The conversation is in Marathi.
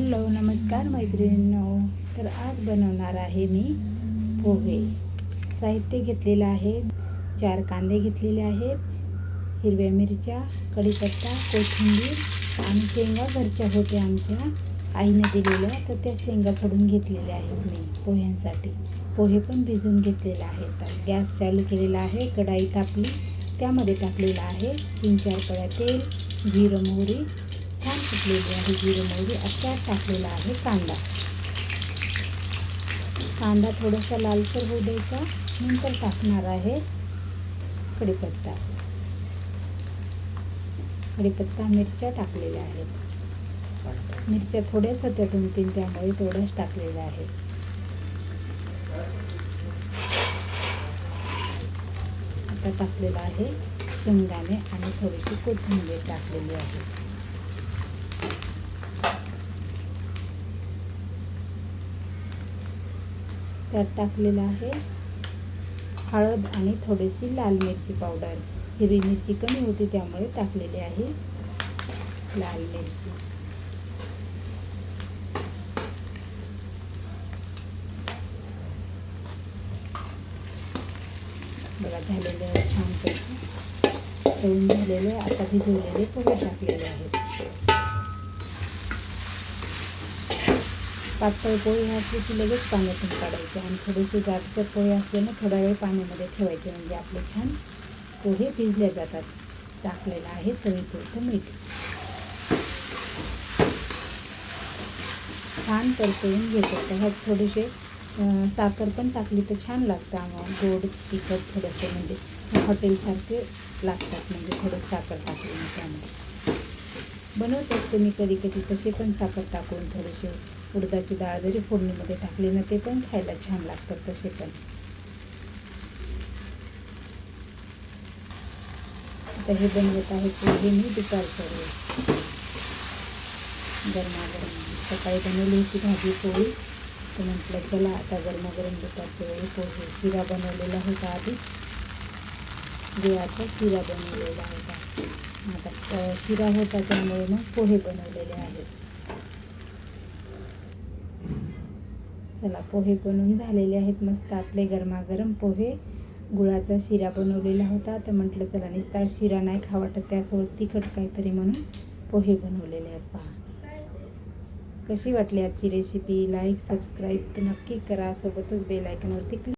हॅलो नमस्कार मैत्रिणींनो. तर आज बनवणार आहे मी पोहे. साहित्य घेतलेलं आहे चार कांदे घेतलेले आहेत हिरव्या मिरच्या कढीपत्ता कोथिंबीर आणि शेंगा घरच्या होत्या आमच्या आईने दिलेल्या. तर त्या शेंगा फोडून घेतलेल्या आहेत मी पोह्यांसाठी. पोहे पण भिजून घेतलेले आहेत. तर गॅस चालू केलेला आहे कढाई तापली त्यामध्ये टाकलेलं आहे तीन चार कळ्या तेल जिरं मोहरी छान फुटलेली आहे जिरे मोहरी आता टाकलेला आहे कांदा. कांदा थोडासा लालसर होऊ द्यायचा नंतर टाकणार आहे कढीपत्ता. कढीपत्ता मिरच्या टाकलेल्या आहेत. मिरच्या थोड्याच होत्या दोन तीन त्यामुळे थोड्याच टाकलेल्या आहे आता टाकलेलं आहे शेंगदाणे आणि थोडीशी कोथिंबीर टाकलेली आहे. त्यात टाकलेलं आहे हळद आणि थोडीशी लाल मिरची पावडर. हिरवी मिरची कमी होती त्यामुळे टाकलेली आहे लाल मिरची. बघा झालेले आहे छानपैकी तळून झालेले आता भिजवलेले पोहे टाकलेले आहेत. पातळ पोहे असली की लगेच पाण्यातून काढायचे आणि थोडेसे जाडसर पोहे असले ना थोडा वेळ पाण्यामध्ये ठेवायचे. म्हणजे आपले छान पोहे भिजले जातात. टाकलेलं आहे चवीपुरतं मीठ. छान परतवून घेतो. ह्यात थोडेसे साखर पण टाकली तर छान लागतं. आम्हाला गोड तिखट थोडंसं म्हणजे हॉटेलसारखे लागतात. म्हणजे थोडं साखर टाकली त्यामध्ये. बनवत असते मी कधी कधी तसे पण साखर टाकून थोडेसे उडदाची डाळ जरी फोडणीमध्ये टाकली ना ते पण खायला छान लागतात तसे पण. आता हे बनवत आहे पोहे मी दुपारचं गरमागरम. सकाळी बनवली होती भाजी पोळी. तर म्हटलं चला आता गरमागरम दुपारच्या वेळी पोहे शिरा बनवलेला होता आधी. गुळाचा शिरा बनवलेला होता. आता शिरा होता त्यामुळे मग पोहे बनवलेले आहेत. चला पोहे बनवून झालेले आहेत मस्त. आपले गरमागरम पोहे. गुळाचा शिरा बनवलेला होता. तर म्हटलं चला निस्तार शिरा नाही खा वाटत त्यासोबत तिखट काहीतरी म्हणून पोहे बनवलेले आहेत. पहा. कशी वाटली आजची रेसिपी लाईक सबस्क्राईब नक्की करा. सोबतच बेल आयकॉनवरती क्लिक